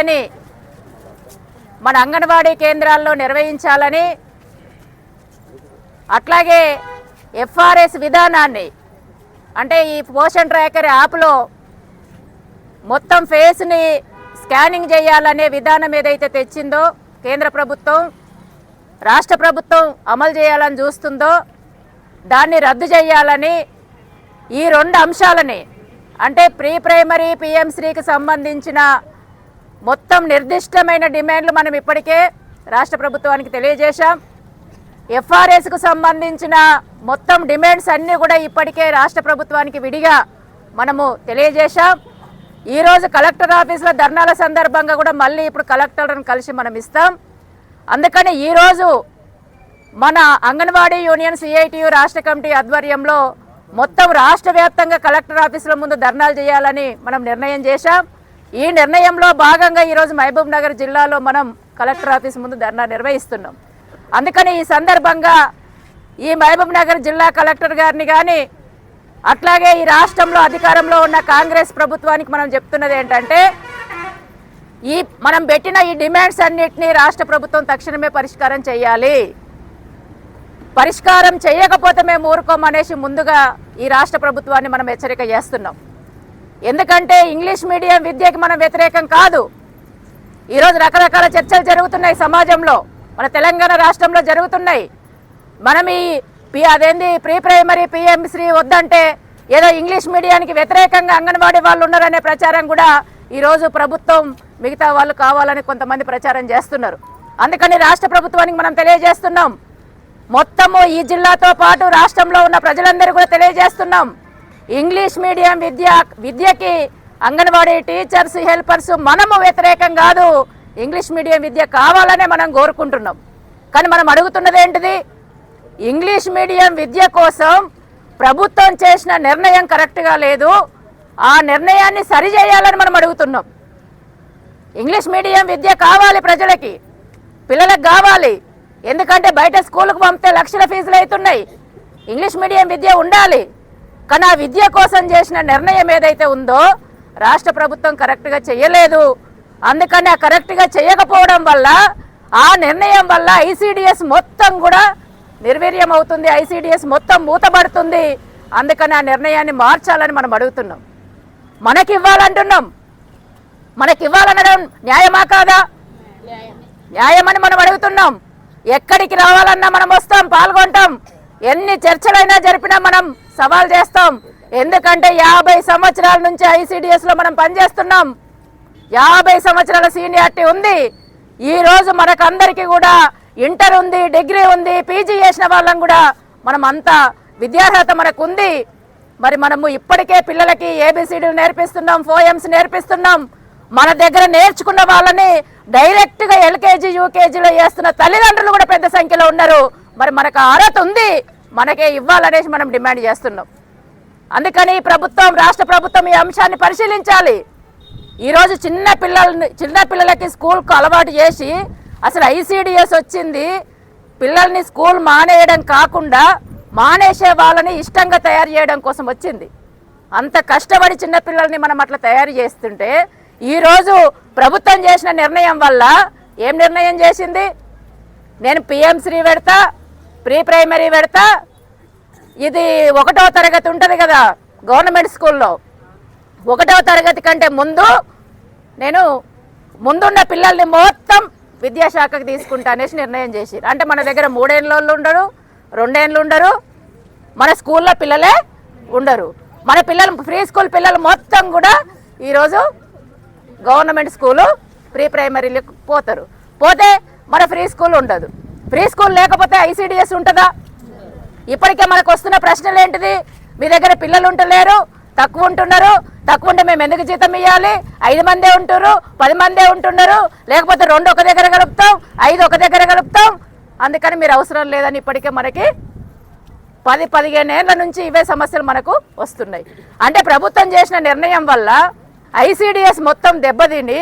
విద్యని మన అంగన్వాడీ కేంద్రాల్లో నిర్వహించాలని అట్లాగే ఎఫ్ఆర్ఎస్ విధానాన్ని అంటే ఈ పోషన్ ట్రాకర్ యాప్లో మొత్తం ఫేస్ని స్కానింగ్ చేయాలనే విధానం ఏదైతే తెచ్చిందో కేంద్ర ప్రభుత్వం రాష్ట్ర ప్రభుత్వం అమలు చేయాలని చూస్తుందో దాన్ని రద్దు చేయాలని ఈ రెండు అంశాలని అంటే ప్రీ ప్రైమరీ పిఎంశ్రీకి సంబంధించిన మొత్తం నిర్దిష్టమైన డిమాండ్లు మనం ఇప్పటికే రాష్ట్ర ప్రభుత్వానికి తెలియజేశాం. ఎఫ్ఆర్ఎస్కు సంబంధించిన మొత్తం డిమాండ్స్ అన్నీ కూడా ఇప్పటికే రాష్ట్ర ప్రభుత్వానికి విడిగా మనము తెలియజేశాం. ఈరోజు కలెక్టర్ ఆఫీసులో ధర్నాల సందర్భంగా కూడా మళ్ళీ ఇప్పుడు కలెక్టర్లను కలిసి మనం ఇస్తాం. అందుకని ఈరోజు మన అంగన్వాడీ యూనియన్ సిఐటియు రాష్ట్ర కమిటీ ఆధ్వర్యంలో మొత్తం రాష్ట్ర వ్యాప్తంగా కలెక్టర్ ఆఫీసుల ముందు ధర్నాలు చేయాలని మనం నిర్ణయం చేశాం. ఈ నిర్ణయంలో భాగంగా ఈరోజు మహబూబ్ నగర్ జిల్లాలో మనం కలెక్టర్ ఆఫీస్ ముందు ధర్నా నిర్వహిస్తున్నాం. అందుకని ఈ సందర్భంగా ఈ మహబూబ్ నగర్ జిల్లా కలెక్టర్ గారిని కానీ అట్లాగే ఈ రాష్ట్రంలో అధికారంలో ఉన్న కాంగ్రెస్ ప్రభుత్వానికి మనం చెప్తున్నది ఏంటంటే ఈ మనం పెట్టిన ఈ డిమాండ్స్ అన్నిటినీ రాష్ట్ర ప్రభుత్వం తక్షణమే పరిష్కారం చేయాలి. పరిష్కారం చేయకపోతే మేము ఊరుకోమనేసి ముందుగా ఈ రాష్ట్ర ప్రభుత్వాన్ని మనం హెచ్చరిక చేస్తున్నాం. ఎందుకంటే ఇంగ్లీష్ మీడియం విద్యకి మనం వ్యతిరేకం కాదు. ఈరోజు రకరకాల చర్చలు జరుగుతున్నాయి సమాజంలో. మన తెలంగాణ రాష్ట్రంలో జరుగుతున్నాయి. మనం ఈ పి అదేంది ప్రీ ప్రైమరీ పిఎంశ్రీ వద్దంటే ఏదో ఇంగ్లీష్ మీడియానికి వ్యతిరేకంగా అంగన్వాడీ వాళ్ళు ఉన్నారనే ప్రచారం కూడా ఈరోజు ప్రభుత్వం మిగతా వాళ్ళు కావాలని కొంతమంది ప్రచారం చేస్తున్నారు. అందుకని రాష్ట్ర ప్రభుత్వానికి మనం తెలియజేస్తున్నాం. మొత్తము ఈ జిల్లాతో పాటు రాష్ట్రంలో ఉన్న ప్రజలందరూ కూడా తెలియజేస్తున్నాం. ఇంగ్లీష్ మీడియం విద్య విద్యకి అంగన్వాడీ టీచర్స్ హెల్పర్స్ మనము వ్యతిరేకం కాదు. ఇంగ్లీష్ మీడియం విద్య కావాలనే మనం కోరుకుంటున్నాం. కానీ మనం అడుగుతున్నది ఏంటిది? ఇంగ్లీష్ మీడియం విద్య కోసం ప్రభుత్వం చేసిన నిర్ణయం కరెక్ట్గా లేదు. ఆ నిర్ణయాన్ని సరిచేయాలని మనం అడుగుతున్నాం. ఇంగ్లీష్ మీడియం విద్య కావాలి ప్రజలకి పిల్లలకు కావాలి. ఎందుకంటే బయట స్కూల్కి పంపితే లక్షల ఫీజులు అవుతున్నాయి. ఇంగ్లీష్ మీడియం విద్య ఉండాలి. కానీ ఆ విద్య కోసం చేసిన నిర్ణయం ఏదైతే ఉందో రాష్ట్ర ప్రభుత్వం కరెక్ట్గా చేయలేదు. అందుకని ఆ కరెక్ట్గా చేయకపోవడం వల్ల ఆ నిర్ణయం వల్ల ఐసీడిఎస్ మొత్తం కూడా నిర్వీర్యం అవుతుంది ఐసీడిఎస్ మొత్తం మూతబడుతుంది అందుకని ఆ నిర్ణయాన్ని మార్చాలని మనం అడుగుతున్నాం. మనకి ఇవ్వాలంటున్నాం మనకి ఇవ్వాలనడం న్యాయమా కాదా? న్యాయమని మనం అడుగుతున్నాం. ఎక్కడికి రావాలన్నా మనం వస్తాం పాల్గొంటాం. ఎన్ని చర్చలైనా జరిపినా మనం సవాల్ చేస్తాం. ఎందుకంటే యాభై సంవత్సరాల నుంచి ఐసీడిఎస్లో మనం పనిచేస్తున్నాం. యాభై సంవత్సరాల సీనియారిటీ ఉంది. ఈ రోజు మనకందరికీ కూడా ఇంటర్ ఉంది డిగ్రీ ఉంది పీజీ చేసిన వాళ్ళం కూడా మనం అంతా విద్యార్హత మనకు ఉంది మరి మనము ఇప్పటికే పిల్లలకి ఏబిసిడీలు నేర్పిస్తున్నాం ఫోఎమ్స్ నేర్పిస్తున్నాం. మన దగ్గర నేర్చుకున్న వాళ్ళని డైరెక్ట్గా ఎల్కేజీ యూకేజీలో చేస్తున్న తల్లిదండ్రులు కూడా పెద్ద సంఖ్యలో ఉన్నారు. మరి మనకు అర్హత ఉంది. మనకే ఇవ్వాలనేసి మనం డిమాండ్ చేస్తున్నాం. అందుకని ప్రభుత్వం రాష్ట్ర ప్రభుత్వం ఈ అంశాన్ని పరిశీలించాలి. ఈరోజు చిన్న పిల్లల్ని చిన్న పిల్లలకి స్కూల్కు అలవాటు చేసి అసలు ఐసీడిఎస్ వచ్చింది పిల్లల్ని స్కూల్ మానేయడం కాకుండా మానేసే వాళ్ళని ఇష్టంగా తయారు చేయడం కోసం వచ్చింది. అంత కష్టపడి చిన్న పిల్లల్ని మనం అట్లా తయారు చేస్తుంటే ఈరోజు ప్రభుత్వం చేసిన నిర్ణయం వల్ల ఏం నిర్ణయం చేసింది? నేను పిఎం శ్రీ పెడతా ప్రీ ప్రైమరీ పెడతా. ఇది ఒకటో తరగతి ఉంటుంది కదా గవర్నమెంట్ స్కూల్లో. ఒకటో తరగతి కంటే ముందు నేను ముందున్న పిల్లల్ని మొత్తం విద్యాశాఖకు తీసుకుంటా అనేసి నిర్ణయం చేసి అంటే మన దగ్గర మూడేళ్ళు ఉండరు రెండేళ్ళు ఉండరు మన స్కూల్లో పిల్లలే ఉండరు. మన పిల్లలు ఫ్రీ స్కూల్ పిల్లలు మొత్తం కూడా ఈరోజు గవర్నమెంట్ స్కూలు ప్రీ ప్రైమరీలకు పోతారు. పోతే మన ఫ్రీ స్కూల్ ఉండదు. ఫ్రీ స్కూల్ లేకపోతే ఐసీడిఎస్ ఉంటుందా? ఇప్పటికే మనకు వస్తున్న ప్రశ్నలు ఏంటిది? మీ దగ్గర పిల్లలు ఉంటలేరు తక్కువ ఉంటున్నారు. తక్కువ ఉంటే మేము ఎందుకు జీతం ఇవ్వాలి ఐదు మందే ఉంటున్నారు పది మందే ఉంటున్నారు. లేకపోతే రెండు ఒక దగ్గర గడుపుతాం ఐదు ఒక దగ్గర గడుపుతాం అందుకని మీరు అవసరం లేదని ఇప్పటికే మనకి పది పదిహేను ఏళ్ళ నుంచి ఇవే సమస్యలు మనకు వస్తున్నాయి. అంటే ప్రభుత్వం చేసిన నిర్ణయం వల్ల ఐసీడిఎస్ మొత్తం దెబ్బతిని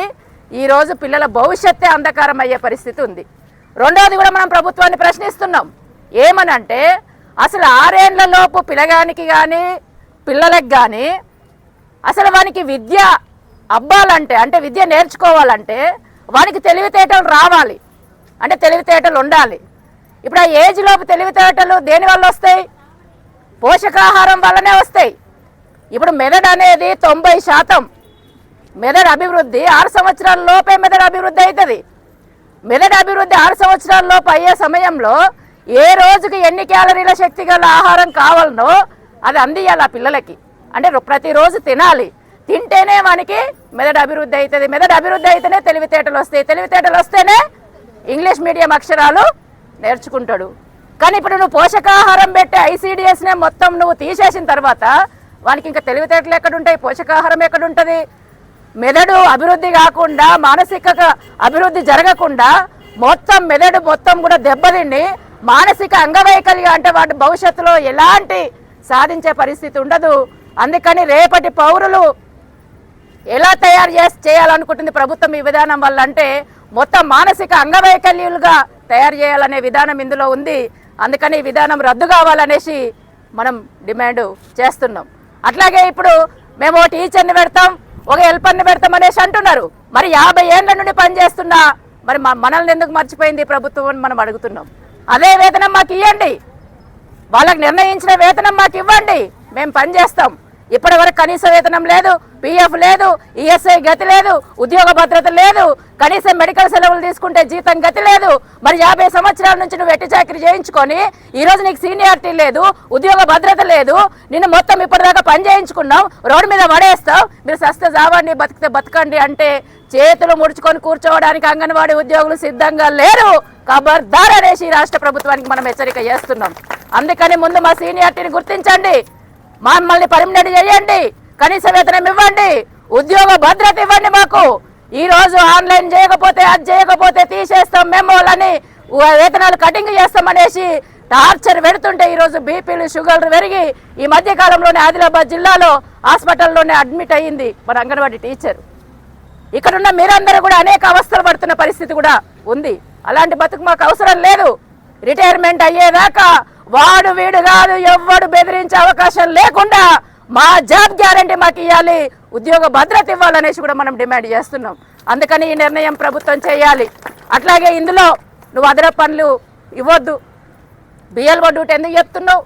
ఈరోజు పిల్లల భవిష్యత్తే అంధకారం అయ్యే పరిస్థితి ఉంది. రెండోది కూడా మనం ప్రభుత్వాన్ని ప్రశ్నిస్తున్నాం. ఏమనంటే అసలు ఆరేళ్ళలోపు పిల్లగానికి కానీ పిల్లలకు కానీ అసలు వానికి విద్య అబ్బాలంటే అంటే విద్య నేర్చుకోవాలంటే వానికి తెలివితేటలు రావాలి. అంటే తెలివితేటలు ఉండాలి. ఇప్పుడు ఆ ఏజ్ లోపు తెలివితేటలు దేని వల్ల వస్తాయి? పోషకాహారం వల్లనే వస్తాయి. ఇప్పుడు మెదడు అనేది తొంభై శాతం. మెదడు అభివృద్ధి ఆరు సంవత్సరాల లోపే మెదడు అభివృద్ధి అవుతుంది. మెదడు అభివృద్ధి ఆరు సంవత్సరాల్లోపు అయ్యే సమయంలో ఏ రోజుకి ఎన్ని క్యాలరీల శక్తి గల ఆహారం కావాలనో అది అందియాలి ఆ పిల్లలకి. అంటే ప్రతిరోజు తినాలి. తింటేనే మనకి మెదడు అభివృద్ధి అవుతుంది మెదడు అభివృద్ధి అయితేనే తెలివితేటలు వస్తాయి. తెలివితేటలు వస్తేనే ఇంగ్లీష్ మీడియం అక్షరాలు నేర్చుకుంటాడు. కానీ ఇప్పుడు నువ్వు పోషకాహారం పెట్టే ఐసీడిఎస్నే మొత్తం నువ్వు తీసేసిన తర్వాత వానికి ఇంకా తెలివితేటలు ఎక్కడుంటాయి? పోషకాహారం ఎక్కడుంటుంది? మెదడు అభివృద్ధి కాకుండా మానసిక అభివృద్ధి జరగకుండా మొత్తం మెదడు మొత్తం కూడా దెబ్బతిండి మానసిక అంగవైకల్యం అంటే వాటి భవిష్యత్తులో ఎలాంటి సాధించే పరిస్థితి ఉండదు. అందుకని రేపటి పౌరులు ఎలా తయారు చేసి చేయాలనుకుంటుంది ప్రభుత్వం ఈ విధానం వల్ల అంటే మొత్తం మానసిక అంగవైకల్యులుగా తయారు చేయాలనే విధానం ఇందులో ఉంది. అందుకని ఈ విధానం రద్దు కావాలనేసి మనం డిమాండ్ చేస్తున్నాం. అట్లాగే ఇప్పుడు మేము టీచర్ని పెడతాం. ఒక హెల్పర్ని పెడతామనేసి అంటున్నారు. మరి యాభై ఏళ్ళ నుండి పనిచేస్తున్నా మరి మనల్ని ఎందుకు మర్చిపోయింది ప్రభుత్వం అని మనం అడుగుతున్నాం. అదే వేతనం మాకు ఇవ్వండి వాళ్ళకి నిర్ణయించిన వేతనం మాకు ఇవ్వండి. మేము పని చేస్తాం ఇప్పటి వరకు కనీస వేతనం లేదు. పిఎఫ్ లేదు ఈఎస్ఐ గతి లేదు ఉద్యోగ భద్రత లేదు కనీసం మెడికల్ సెలవులు తీసుకుంటే జీతం గతి లేదు. మరి యాభై సంవత్సరాల నుంచి నువ్వు ఎట్టి చాకరీ చేయించుకొని ఈరోజు నీకు సీనియారిటీ లేదు ఉద్యోగ భద్రత లేదు నిన్ను మొత్తం ఇప్పటిదాకా పని చేయించుకున్నాం రోడ్డు మీద పడేస్తావు మీరు సస్త జావండి బతికితే బతకండి అంటే చేతులు ముడుచుకొని కూర్చోవడానికి అంగన్వాడీ ఉద్యోగులు సిద్ధంగా లేరు. ఖబర్దార్ అనేసి రాష్ట్ర ప్రభుత్వానికి మనం హెచ్చరిక చేస్తున్నాం. అందుకని ముందు మా సీనియారిటీని గుర్తించండి. మమ్మల్ని పర్మినెంట్ చేయండి. కనీస వేతనం ఇవ్వండి ఉద్యోగ భద్రత ఇవ్వండి మాకు. ఈ రోజు ఆన్లైన్ చేయకపోతే అది చేయకపోతే తీసేస్తాం మెమోలని వేతనాలు కటింగ్ చేస్తాం అనేసి టార్చర్ పెడుతుంటే ఈరోజు బీపీలు షుగర్లు పెరిగి ఈ మధ్య కాలంలోనే ఆదిలాబాద్ జిల్లాలో హాస్పిటల్లోనే అడ్మిట్ అయ్యింది మన అంగన్వాడీ టీచర్. ఇక్కడున్న మీరందరూ కూడా అనేక అవస్థలు పడుతున్న పరిస్థితి కూడా ఉంది. అలాంటి బతుకు మాకు అవసరం లేదు. రిటైర్మెంట్ అయ్యేదాకా వాడు వీడు కాదు ఎవ్వడు బెదిరించే అవకాశం లేకుండా మా జాబ్ గ్యారంటీ మాకు ఇవ్వాలి ఉద్యోగ భద్రత ఇవ్వాలనేసి కూడా మనం డిమాండ్ చేస్తున్నాం. అందుకని ఈ నిర్ణయం ప్రభుత్వం చేయాలి. అట్లాగే ఇందులో నువ్వు అదర పనులు ఇవ్వద్దు. బిఎల్ఓ డ్యూటీ ఎందుకు చెప్తున్నావు?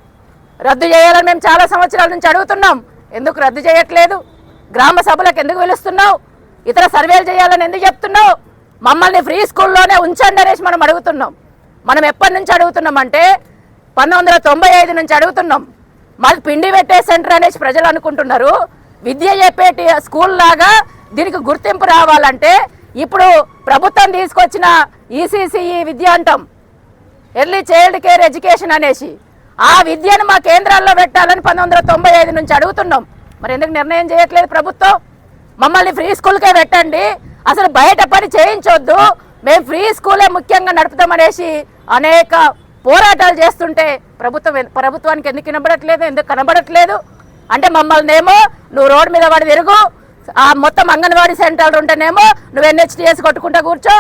రద్దు చేయాలని మేము చాలా సంవత్సరాల నుంచి అడుగుతున్నాం. ఎందుకు రద్దు చేయట్లేదు? గ్రామ సభలకు ఎందుకు పిలుస్తున్నావు? ఇతర సర్వేలు చేయాలని ఎందుకు చెప్తున్నావు? మమ్మల్ని ఫ్రీ స్కూల్లోనే ఉంచండి అనేసి మనం అడుగుతున్నాం. మనం ఎప్పటి నుంచి అడుగుతున్నాం అంటే పంతొమ్మిది వందల తొంభై ఐదు నుంచి అడుగుతున్నాం. మాది పిండి పెట్టే సెంటర్ అనేసి ప్రజలు అనుకుంటున్నారు. విద్య చెప్పేటి స్కూల్ లాగా దీనికి గుర్తింపు రావాలంటే ఇప్పుడు ప్రభుత్వం తీసుకొచ్చిన ఈసీసీఈ విద్య అంటాం. ఎర్లీ చైల్డ్ కేర్ ఎడ్యుకేషన్ అనేసి. ఆ విద్యను మా కేంద్రాల్లో పెట్టాలని పంతొమ్మిది వందల తొంభై ఐదు నుంచి అడుగుతున్నాం. మరి ఎందుకు నిర్ణయం చేయట్లేదు ప్రభుత్వం? మమ్మల్ని ఫ్రీ స్కూల్కే పెట్టండి. అసలు బయట పని చేయించొద్దు. మేము ఫ్రీ స్కూలే ముఖ్యంగా నడుపుతామనేసి అనేక పోరాటాలు చేస్తుంటే ప్రభుత్వం ప్రభుత్వానికి ఎందుకు వినబడట్లేదు ఎందుకు కనబడట్లేదు? అంటే మమ్మల్ని ఏమో నువ్వు రోడ్డు మీద వాడి తిరుగు ఆ మొత్తం అంగన్వాడీ సెంటర్లు ఉంటేనేమో నువ్వు ఎన్హెచ్డిఎస్ కొట్టుకుంటా కూర్చో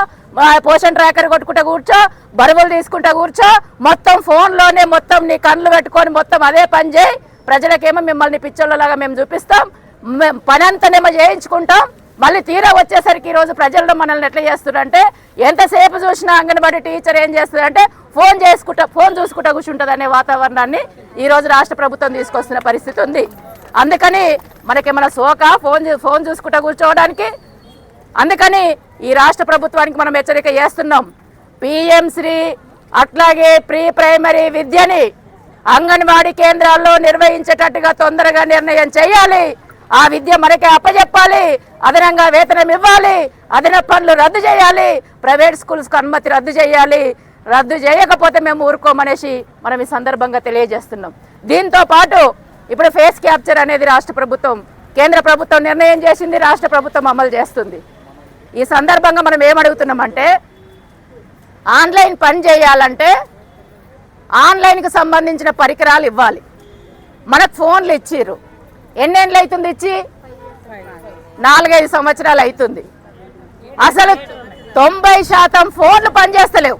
పోషన్ ట్రాకర్ కొట్టుకుంటా కూర్చో బరువులు తీసుకుంటా కూర్చో మొత్తం ఫోన్లోనే మొత్తం నీ కళ్ళు పెట్టుకొని మొత్తం అదే పని చేయి. ప్రజలకేమో మిమ్మల్ని పిచ్చోళ్ళలాగా మేము చూపిస్తాం. మేం పని అంతానేమో చేయించుకుంటాం. మళ్ళీ తీరా వచ్చేసరికి ఈరోజు ప్రజలను ప్రజల్లో మనల్ని ఎట్లా చేస్తున్నారంటే ఎంతసేపు చూసినా అంగన్వాడీ టీచర్ ఏం చేస్తుందంటే ఫోన్ చేసుకుంటా ఫోన్ చూసుకుంటా కూర్చుంటుంది అనే వాతావరణాన్ని ఈరోజు రాష్ట్ర ప్రభుత్వం తీసుకొస్తున్న పరిస్థితి ఉంది. అందుకని మనకేమైనా సోక? ఫోన్ ఫోన్ చూసుకుంటా కూర్చోవడానికి? అందుకని ఈ రాష్ట్ర ప్రభుత్వానికి మనం హెచ్చరిక చేస్తున్నాం. పిఎంశ్రీ అట్లాగే ప్రీ ప్రైమరీ విద్యని అంగన్వాడీ కేంద్రాల్లో నిర్వహించేటట్టుగా తొందరగా నిర్ణయం చేయాలి. ఆ విద్య మనకి అప్పజెప్పాలి. అదనంగా వేతనం ఇవ్వాలి. అదన పనులు రద్దు చేయాలి. ప్రైవేట్ స్కూల్స్కి అనుమతి రద్దు చేయాలి. రద్దు చేయకపోతే మేము ఊరుకోమనేసి మనం ఈ సందర్భంగా తెలియజేస్తున్నాం. దీంతో పాటు ఇప్పుడు ఫేస్ క్యాప్చర్ అనేది రాష్ట్ర ప్రభుత్వం కేంద్ర ప్రభుత్వం నిర్ణయం చేసింది రాష్ట్ర ప్రభుత్వం అమలు చేస్తుంది. ఈ సందర్భంగా మనం ఏమడుగుతున్నామంటే ఆన్లైన్ పని చేయాలంటే ఆన్లైన్కి సంబంధించిన పరికరాలు ఇవ్వాలి. మనకు ఫోన్లు ఇచ్చిర్రు. ఎన్నేళ్ళు అవుతుంది ఇచ్చి? నాలుగైదు సంవత్సరాలు అవుతుంది. అసలు తొంభై శాతం ఫోన్లు పనిచేస్తలేవు.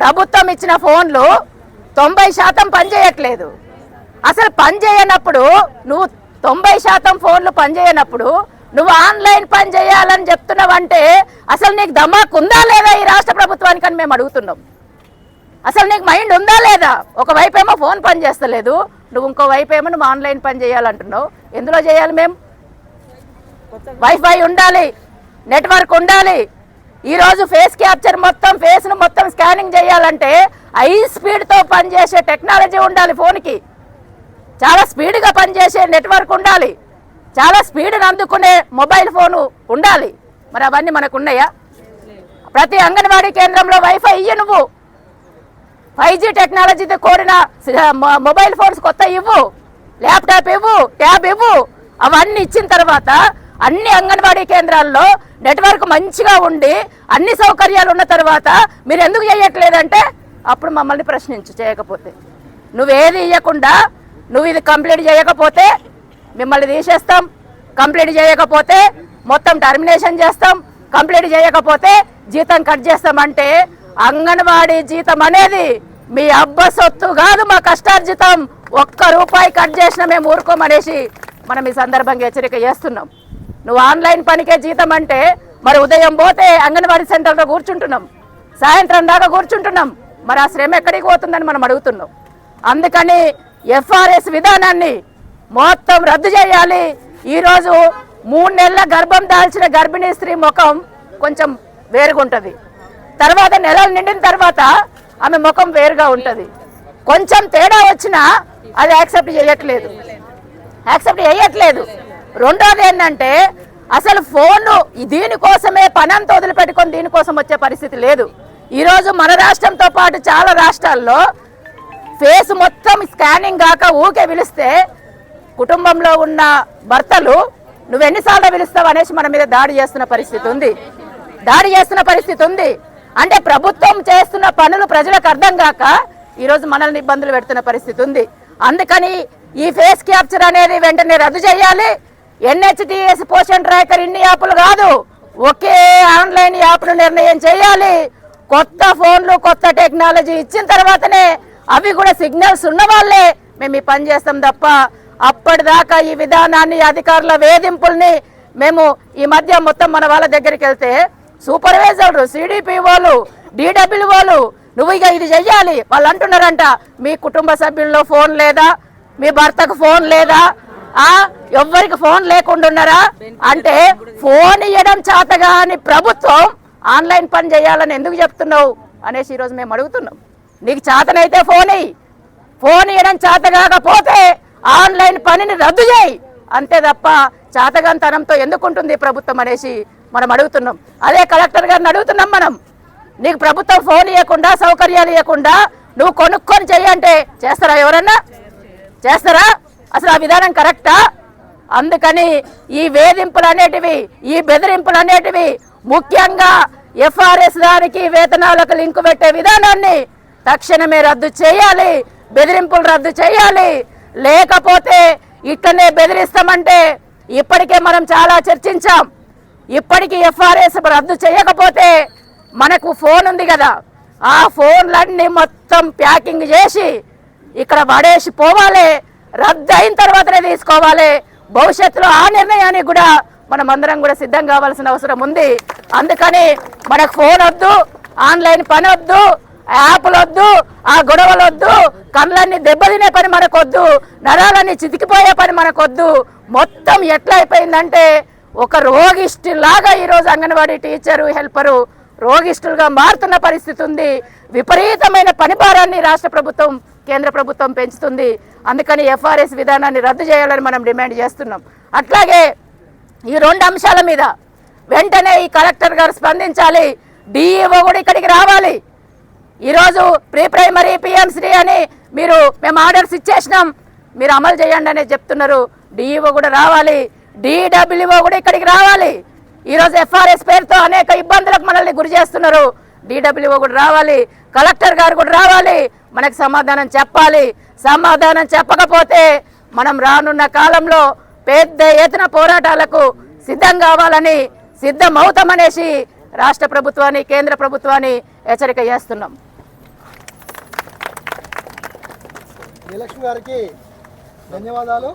ప్రభుత్వం ఇచ్చిన ఫోన్లు తొంభై శాతం పనిచేయట్లేదు. అసలు పనిచేయనప్పుడు నువ్వు తొంభై శాతం ఫోన్లు పనిచేయనప్పుడు నువ్వు ఆన్లైన్ పని చేయాలని చెప్తున్నావంటే అసలు నీకు దమాకు ఉందా లేదా ఈ రాష్ట్ర ప్రభుత్వానికి అని మేము అడుగుతున్నాం. అసలు నీకు మైండ్ ఉందా లేదా? ఒకవైపు ఏమో ఫోన్ పనిచేస్తలేదు నువ్వు ఇంకో వైపు ఏమో నువ్వు ఆన్లైన్ పని చేయాలంటున్నావు. ఎందులో చేయాలి మేము? వైఫై ఉండాలి. నెట్వర్క్ ఉండాలి. ఈరోజు ఫేస్ క్యాప్చర్ మొత్తం ఫేస్ను మొత్తం స్కానింగ్ చేయాలంటే హై స్పీడ్తో పనిచేసే టెక్నాలజీ ఉండాలి ఫోన్కి చాలా స్పీడ్గా పనిచేసే నెట్వర్క్ ఉండాలి. చాలా స్పీడ్ని అందుకునే మొబైల్ ఫోను ఉండాలి. మరి అవన్నీ మనకు ఉన్నాయా? ప్రతి అంగన్వాడీ కేంద్రంలో వైఫై ఇయ్య నువ్వు. ఫైవ్ జీ టెక్నాలజీతో కూడిన మొబైల్ ఫోన్స్ కొత్త ఇవ్వు ల్యాప్టాప్ ఇవ్వు ట్యాబ్ ఇవ్వు అవన్నీ ఇచ్చిన తర్వాత అన్ని అంగన్వాడీ కేంద్రాల్లో నెట్వర్క్ మంచిగా ఉండి అన్ని సౌకర్యాలు ఉన్న తర్వాత మీరు ఎందుకు చేయట్లేదంటే అప్పుడు మమ్మల్ని ప్రశ్నించు చేయకపోతే. నువ్వేది ఇవ్వకుండా నువ్వు ఇది కంప్లీట్ చేయకపోతే మిమ్మల్ని తీసేస్తాం కంప్లీట్ చేయకపోతే మొత్తం టర్మినేషన్ చేస్తాం కంప్లీట్ చేయకపోతే జీతం కట్ చేస్తామంటే అంగన్వాడీ జీతం అనేది మీ అబ్బ సొత్తు కాదు మా కష్టార్జితం. ఒక్క రూపాయి కట్ చేసినా మేము ఊరుకోమనేసి మనం ఈ సందర్భంగా హెచ్చరిక చేస్తున్నాం. నువ్వు ఆన్లైన్ పనికే జీతం అంటే మరి ఉదయం పోతే అంగన్వాడీ సెంటర్లో కూర్చుంటున్నాం. సాయంత్రం దాకా కూర్చుంటున్నాం. మరి ఆ శ్రమ ఎక్కడికి పోతుందని మనం అడుగుతున్నాం. అందుకని ఎఫ్ఆర్ఎస్ విధానాన్ని మొత్తం రద్దు చేయాలి. ఈరోజు మూడు నెలల గర్భం దాల్చిన గర్భిణీ స్త్రీ ముఖం కొంచెం వేరుగుంటుంది. తర్వాత నెలలు నిండిన తర్వాత ఆమె ముఖం వేరుగా ఉంటుంది. కొంచెం తేడా వచ్చినా అది యాక్సెప్ట్ చేయట్లేదు. యాక్సెప్ట్ చేయట్లేదు. రెండోది ఏంటంటే అసలు ఫోన్ దీనికోసమే పనంతా వదిలిపెట్టుకొని దీనికోసం వచ్చే పరిస్థితి లేదు. ఈరోజు మన రాష్ట్రంతో పాటు చాలా రాష్ట్రాల్లో ఫేస్ మొత్తం స్కానింగ్ కాక ఊకే పిలిస్తే కుటుంబంలో ఉన్న భర్తలు నువ్వు ఎన్నిసార్లు పిలుస్తావు? అనేసి మన మీద దాడి చేస్తున్న పరిస్థితి ఉంది. దాడి చేస్తున్న పరిస్థితి ఉంది. అంటే ప్రభుత్వం చేస్తున్న పనులు ప్రజలకు అర్థం కాక ఈరోజు మనల్ని ఇబ్బందులు పెడుతున్న పరిస్థితి ఉంది. అందుకని ఈ ఫేస్ క్యాప్చర్ అనేది వెంటనే రద్దు చేయాలి. ఎన్హెచ్డిఎస్ పోషన్ ట్రాకర్ ఇన్ని యాప్లు కాదు. ఒకే ఆన్లైన్ యాప్ను నిర్ణయం చేయాలి. కొత్త ఫోన్లు కొత్త టెక్నాలజీ ఇచ్చిన తర్వాతనే అవి కూడా సిగ్నల్స్ ఉన్న వాళ్ళే మేము ఈ పని చేస్తాం తప్ప అప్పటిదాకా ఈ విధానాన్ని అధికారుల వేధింపుల్ని మేము ఈ మధ్య మొత్తం మన వాళ్ళ దగ్గరికి వెళ్తే సూపర్వైజర్లు సిడిపి వాళ్ళు డిడబ్ల్యూ వాళ్ళు నువ్వు ఇక ఇది చెయ్యాలి. వాళ్ళు అంటున్నారంట మీ కుటుంబ సభ్యుల్లో ఫోన్ లేదా? మీ భర్తకు ఫోన్ లేదా? ఆ? ఎవ్వరికి ఫోన్ లేకుండా ఉన్నారా అంటే ఫోన్ ఇవ్వడం చేతగా అని ప్రభుత్వం ఆన్లైన్ పని చేయాలని ఎందుకు చెప్తున్నావు? అనేసి ఈరోజు మేము అడుగుతున్నాం. నీకు చేతనైతే ఫోన్ ఇయ్యి. ఫోన్ ఇవ్వడం చేత కాకపోతే ఆన్లైన్ పనిని రద్దు చేయి. అంతే తప్ప చేతగాంతనంతో ఎందుకుంటుంది ప్రభుత్వం అనేసి మనం అడుగుతున్నాం. అదే కలెక్టర్ గారిని అడుగుతున్నాం మనం. నీకు ప్రభుత్వం ఫోన్ ఇవ్వకుండా సౌకర్యాలు ఇవ్వకుండా నువ్వు కొనుక్కొని చెయ్యంటే చేస్తారా ఎవరన్నా? చేస్తారా? అసలు ఆ విధానం కరెక్టా? అందుకని ఈ వేధింపులు అనేటివి ఈ బెదిరింపులు అనేటివి ముఖ్యంగా ఎఫ్ఆర్ఎస్ దానికి వేతనాలకు లింకు పెట్టే విధానాన్ని తక్షణమే రద్దు చేయాలి. బెదిరింపులు రద్దు చేయాలి. లేకపోతే ఇట్లనే బెదిరిస్తామంటే ఇప్పటికే మనం చాలా చర్చించాం. ఇప్పటికీ ఎఫ్ఆర్ఎస్ రద్దు చేయకపోతే మనకు ఫోన్ ఉంది కదా. ఆ ఫోన్లన్నీ మొత్తం ప్యాకింగ్ చేసి ఇక్కడ పడేసి పోవాలి. రద్దు అయిన తర్వాతనే తీసుకోవాలి. భవిష్యత్తులో ఆ నిర్ణయానికి కూడా మనం అందరం కూడా సిద్ధం కావాల్సిన అవసరం ఉంది. అందుకని మనకు ఫోన్ వద్దు ఆన్లైన్ పని వద్దు యాప్లు వద్దు ఆ గొడవలు వద్దు కళ్ళన్ని దెబ్బతినే పని మనకొద్దు నరాలన్నీ చితికిపోయే పని మనకొద్దు. మొత్తం ఎట్లయిపోయిందంటే ఒక రోగిష్టిలాగా ఈరోజు అంగన్వాడీ టీచరు హెల్పరు రోగిష్టులుగా మారుతున్న పరిస్థితి ఉంది. విపరీతమైన పని భారాన్ని రాష్ట్ర ప్రభుత్వం కేంద్ర ప్రభుత్వం పెంచుతుంది. అందుకని ఎఫ్ఆర్ఎస్ విధానాన్ని రద్దు చేయాలని మనం డిమాండ్ చేస్తున్నాం. అట్లాగే ఈ రెండు అంశాల మీద వెంటనే ఈ కలెక్టర్ గారు స్పందించాలి. డిఈఓ కూడా ఇక్కడికి రావాలి. ఈరోజు ప్రీ ప్రైమరీ పిఎంశ్రీ అని మీరు మేము ఆర్డర్స్ ఇచ్చేసినాం. మీరు అమలు చేయండి అనేది చెప్తున్నారు. డిఈఓ కూడా రావాలి. డిడబ్ల్యూఓ కూడా ఇక్కడికి రావాలి. ఈరోజు ఎఫ్ఆర్ఎస్ పేరుతో అనేక ఇబ్బందులకు మనల్ని గురి చేస్తున్నారు. డిడబ్ల్యూఓ కూడా రావాలి. కలెక్టర్ గారు కూడా రావాలి. మనకు సమాధానం చెప్పాలి. సమాధానం చెప్పకపోతే మనం రానున్న కాలంలో పెద్ద ఎత్తున పోరాటాలకు సిద్ధం కావాలని సిద్ధం అవుతామనేసి రాష్ట్ర ప్రభుత్వాన్ని కేంద్ర ప్రభుత్వాన్ని హెచ్చరిక చేస్తున్నాం. గారికి ధన్యవాదాలు.